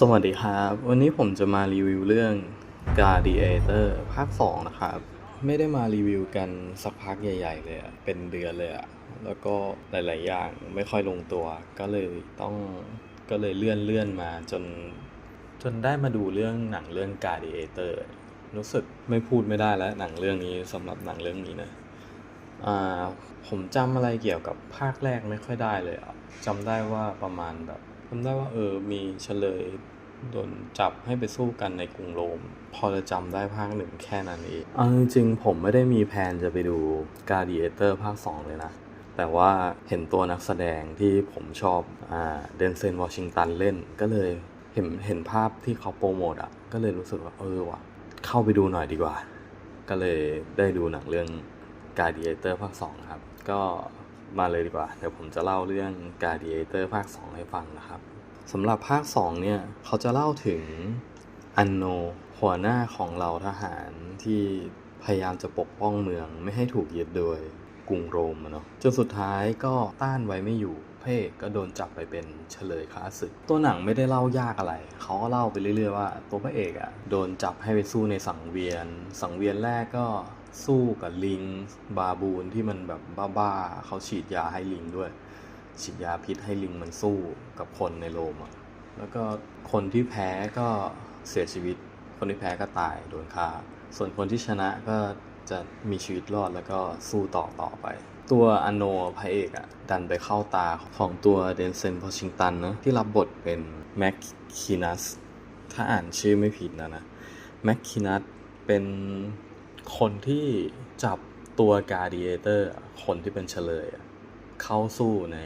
สวัสดีครับ วันนี้ผมจะมารีวิวเรื่อง Gladiator ภาค 2 นะครับ ไม่ได้มารีวิวกันสักพักใหญ่ ๆ เลยเป็นเดือนเลยอะแล้วก็หลาย ๆ อย่างไม่ค่อยลงตัว ก็เลยต้องก็เลยเลื่อนเลื่อนมาจน จนได้มาดูเรื่องหนังเรื่อง Gladiator รู้สึกไม่พูดไม่ได้แล้วหนังเรื่องนี้สำหรับหนังเรื่องนี้นะอ่าผมจำอะไรเกี่ยวกับภาคแรกไม่ค่อยได้เลยอะจำได้ว่าประมาณแบบ จำได้ว่าเออมีเฉลยโดนจับให้ไปสู้กันในกรุงโรม พอจะจำได้ภาคหนึ่งแค่นั้นเองเอาจริงๆผมไม่ได้มีแผนจะไปดู Gladiator ภาค 2 เลยนะ แต่ว่าเห็นตัวนักแสดงที่ผมชอบอ่าเดนเซนวอชิงตันเล่น ก็เลยเห็นเห็นภาพที่เขาโปรโมทอะ ก็เลยรู้สึกว่าเออว่ะ เข้าไปดูหน่อยดีกว่า ก็เลยได้ดูหนังเรื่อง Gladiator ภาค 2 ครับ ก็ มาเลยดีกว่า เดี๋ยวผมจะเล่าเรื่อง Gladiator ภาค 2 ให้ฟังนะครับสำหรับภาค 2 เนี่ย เขาจะเล่าถึงอันโนหัวหน้าของเราทหารที่พยายามจะปกป้องเมืองไม่ให้ถูกยึดโดยกรุงโรมเนาะจนสุดท้ายก็ต้านไว้ไม่อยู่พระเอกก็โดนจับไปเป็นเฉลยค้าศึกตัวหนังไม่ได้เล่ายากอะไร เขาก็เล่าไปเรื่อยๆว่า ตัวพระเอกอะ่ะโดนจับให้ไปสู้ในสังเวียน สังเวียนแรกก็ สู้กับลิงบาบูนที่มันแบบบ้าๆเขาฉีดยาให้ลิงด้วย ฉีดยาพิษให้ลิงมันสู้กับคนในโรมอะแล้วก็คนที่แพ้ก็เสียชีวิต คนที่แพ้ก็ตายโดนฆ่า ส่วนคนที่ชนะก็จะมีชีวิตรอดแล้วก็สู้ต่อต่อไป ตัวอโนพระเอกอะดันไปเข้าตาของตัวเดนเซนพอชิงตันนะที่รับบทเป็นแม็กคีนัสถ้าอ่านชื่อไม่ผิดนะนะแม็กคีนัสเป็น คนที่จับตัวกา a ดีเอเตอร์คนที่เป็นเฉลย เข้าสู้ใน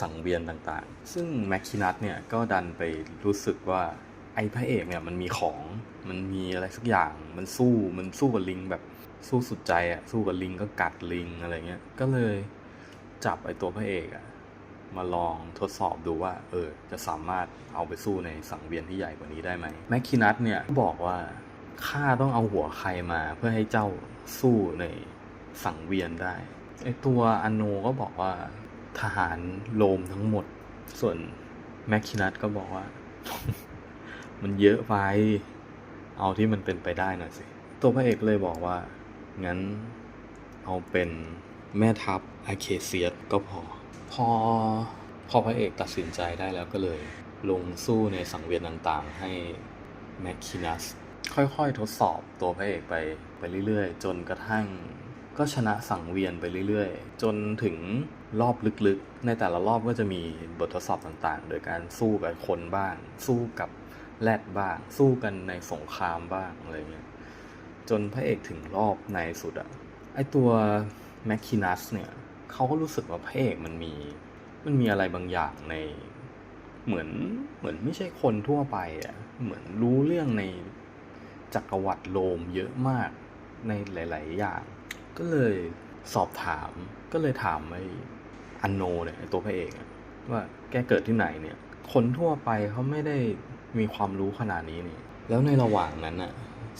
สังเวียนต่างๆ ซึ่งแม็กคีนัสเนี่ยก็ดันไปรู้สึกว่าไอ้พระเอกเนี่ยมันมีของมันมีอะไรสักอย่างมันสู้มันสู้กับลิงแบบสู้สุดใจอะสู้กับลิงก็กัดลิงอะไรเงี้ยก็เลยจับไอ้ตัวพระเอกอะมาลองทดสอบดูว่า เออ จะสามารถเอาไปสู้ในสังเวียนที่ใหญ่กว่านี้ได้ไหมแมคคินัสเนี่ยบอกว่า ข้าต้องเอาหัวใครมาเพื่อให้เจ้าสู้ในสังเวียนได้ไอตัวอโนก็บอกว่าทหารโรมทั้งหมด ส่วนแมคคินัสก็บอกว่า มันเยอะไปเอาที่มันเป็นไปได้หน่อยสิ ตัวพระเอกเลยบอกว่า งั้นเอาเป็นแม่ทัพอาเคเซียสก็พอ พอพอพระเอกตัดสินใจได้แล้วก็เลย ลงสู้ในสังเวียนต่างๆ ให้แมคคินัส ค่อยๆทดสอบตัวพระเอกไปไปเรื่อยๆ จนกระทั่งก็ชนะสังเวียนไปเรื่อยๆ จนถึงรอบลึกๆ ในแต่ละรอบก็จะมีบททดสอบต่างๆ โดยการสู้กับคนบ้าง สู้กับแรดบ้าง สู้กันในสงครามบ้างอะไรเงี้ย จนพระเอกถึงรอบในสุดอะไอตัวแมคคินัสเนี่ยเขาก็รู้สึกว่าพระเอกมันมีมันมีอะไรบางอย่างในเหมือนเหมือนไม่ใช่คนทั่วไปอะเหมือนรู้เรื่องใน จักรวรรดิโรมเยอะมากในหลาย ๆ อย่าง ก็เลยสอบถามก็เลยถามไอ้อันโนเนี่ยตัวพระเอกว่าแกเกิดที่ไหนเนี่ย คนทั่วไปเขาไม่ได้มีความรู้ขนาดนี้นี่แล้วในระหว่างนั้นอะ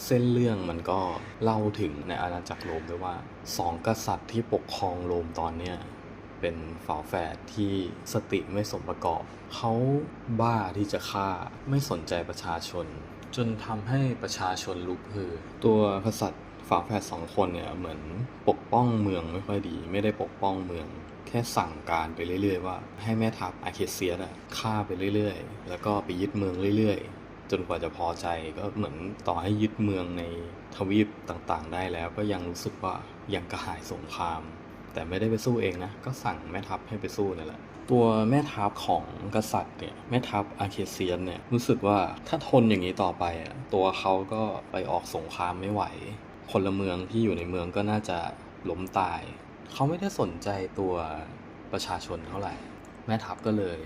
เส้นเรื่องมันก็เล่าถึงในอาณาจักรโรมด้วยว่าสองกษัตริย์ที่ปกครองโรมตอนเนี้ยเป็นฝาแฝดที่สติไม่สมประกอบ เขาบ้าที่จะฆ่าไม่สนใจประชาชน จนทำให้ประชาชนลุกฮือ ตัวกษัตริย์ฝาแฝดสองคนเนี่ยเหมือนปกป้องเมืองไม่ค่อยดี ไม่ได้ปกป้องเมือง แค่สั่งการไปเรื่อยๆ ว่าให้แม่ทัพอาเคเซียสอะฆ่าไปเรื่อยๆ แล้วก็ไปยึดเมืองเรื่อยๆ จนกว่าจะพอใจก็เหมือนต่อให้ยึดเมืองในทวีปต่างๆ ได้แล้วก็ยังรู้สึกว่ายังกระหายสงคราม แต่ไม่ได้ไปสู้เองนะ ก็สั่งแม่ทัพให้ไปสู้นั่นแหละ ตัวแม่ทัพของกษัตริย์เนี่ยแม่ทัพอาเคเซียนเนี่ยรู้สึกว่าถ้าทนอย่างนี้ต่อไปอะตัวเขาก็ไปออกสงครามไม่ไหวพลเมืองที่อยู่ในเมืองก็น่าจะล้มตาย เขาไม่ได้สนใจตัวประชาชนเท่าไหร่ แม่ทัพก็เลย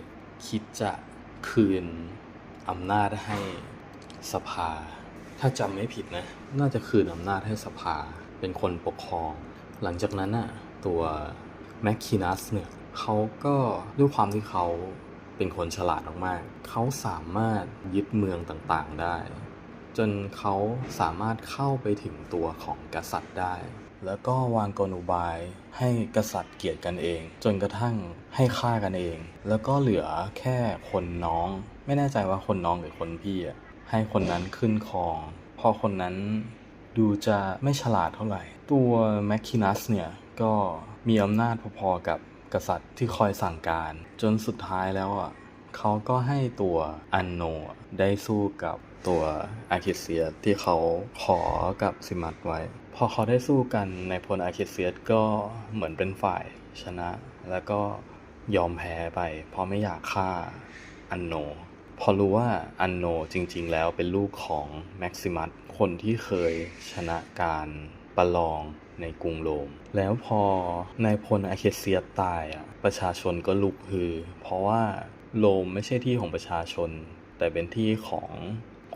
คิดจะคืนอำนาจให้สภา ถ้าจำไม่ผิดนะ น่าจะคืนอำนาจให้สภาเป็นคนปกครอง หลังจากนั้นน่ะตัวแมคคินัสเนี่ย เขาก็ด้วยความที่เขาเป็นคนฉลาดมากๆเขาสามารถยึดเมืองต่างๆได้ จนเขาสามารถเข้าไปถึงตัวของกษัตริย์ได้ แล้วก็วางกลอุบายให้กษัตริย์เกลียดกันเอง จนกระทั่งให้ฆ่ากันเอง แล้วก็เหลือแค่คนน้อง ไม่แน่ใจว่าคนน้องหรือคนพี่อะให้คนนั้นขึ้นครอง พอคนนั้นดูจะไม่ฉลาดเท่าไหร่ ตัวแมคคินัสเนี่ยก็มีอำนาจพอๆกับ กษัตริย์ที่คอยสั่งการ จนสุดท้ายแล้วอะเขาก็ให้ตัวอันโนได้สู้กับตัวอาคิเซียสที่เขาขอกับซิมัตไว้ พอเขาได้สู้กันในพลอาคิเซียสก็เหมือนเป็นฝ่ายชนะ แล้วก็ยอมแพ้ไป เพราะไม่อยากฆ่าอันโน พอรู้ว่าอันโนจริงๆแล้วเป็นลูกของแม็กซิมัสคนที่เคยชนะการ ประลองในกรุงโรม แล้วพอนายพลอาเคเซียตายอะประชาชนก็ลุกฮือ เพราะว่าโรมไม่ใช่ที่ของประชาชน แต่เป็นที่ของ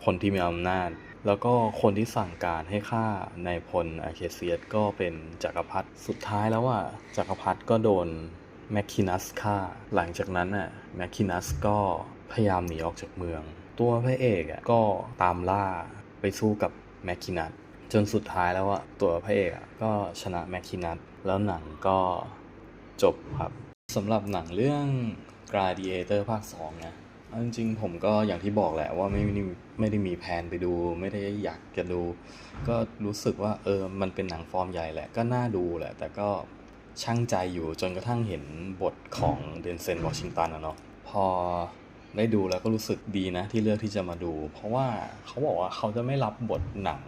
คนที่มีอำนาจ แล้วก็คนที่สั่งการให้ฆ่านายพลอาเคเซียสก็เป็นจักรพรรดิสุดท้ายแล้วอะจักรพรรดิก็โดนแมคคินัสฆ่า หลังจากนั้นน่ะแมคคินัสก็พยายามหนีออกจากเมือง ตัวพระเอกอะก็ตามล่าไปสู้กับแมคคินัส จนสุดท้ายแล้วอะตัวพระเอกอะก็ชนะแมคคินัสแล้วหนังก็จบครับสำหรับหนังเรื่อง Gladiator ภาค2นะจริงๆผมก็อย่างที่บอกแหละว่าไม่ไม่ได้ม่ได้มีแผนไปดู ไม่ได้อยากจะดู ก็รู้สึกว่าเออมันเป็นหนังฟอร์มใหญ่แหละ ก็น่าดูแหละ แต่ก็ช่างใจอยู่จนกระทั่งเห็นบทของเดนเซนวอชิงตันอะเนาะพอได้ดูแล้วก็รู้สึกดีนะที่เลือกที่จะมาดู เพราะว่าเขาบอกว่าเขาจะไม่รับบทหนัง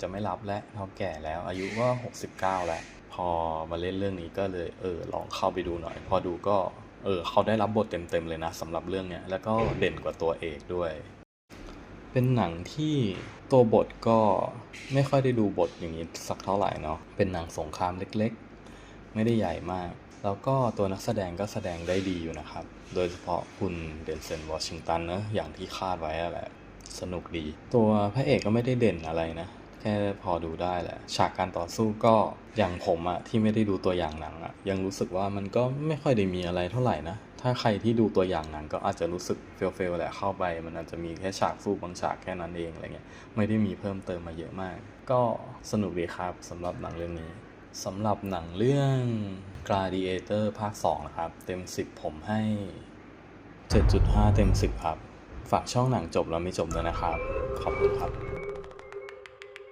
จะไม่รับและเขาแก่แล้วอายุก็69 แล้ว พอมาเล่นเรื่องนี้ก็เลยเออลองเข้าไปดูหน่อย พอดูก็เออเขาได้รับบทเต็มๆเลยนะสำหรับเรื่องเนี้ยแล้วก็เด่นกว่าตัวเอกด้วย เป็นหนังที่ตัวบทก็ไม่ค่อยได้ดูบทอย่างนี้สักเท่าไหร่เนาะเป็นหนังสงครามเล็กๆ ไม่ได้ใหญ่มาก แล้วก็ตัวนักแสดงก็แสดงได้ดีอยู่นะครับ โดยเฉพาะคุณเดนเซนวอชิงตันนะอย่างที่คาดไว้แหละสนุกดี ตัวพระเอกก็ไม่ได้เด่นอะไรนะ ค่พอดูได้แหละ ฉากการต่อสู้ก็อย่างผมอะที่ไม่ได้ดูตัวอย่างหนังอะยังรู้สึกว่ามันก็ไม่ค่อยได้มีอะไรเท่าไหร่นะ ถ้าใครที่ดูตัวอย่างหนังก็อาจจะรู้สึกเฟลเฟลแหละเข้าไป มันอาจจะมีแค่ฉากสู้บางฉากแค่นั้นเองอะไรเงี้ยไม่ได้มีเพิ่มเติมมาเยอะมาก ก็สนุกดีครับสำหรับหนังเรื่องนี้สำหรับหนังเรื่อง Gladiator ภาค 2 นะครับ เต็ม 10 ผมให้ 7.5 เต็ม 10 ครับ ฝากช่องหนังจบแล้วไม่จบด้วยนะครับ ขอบคุณครับ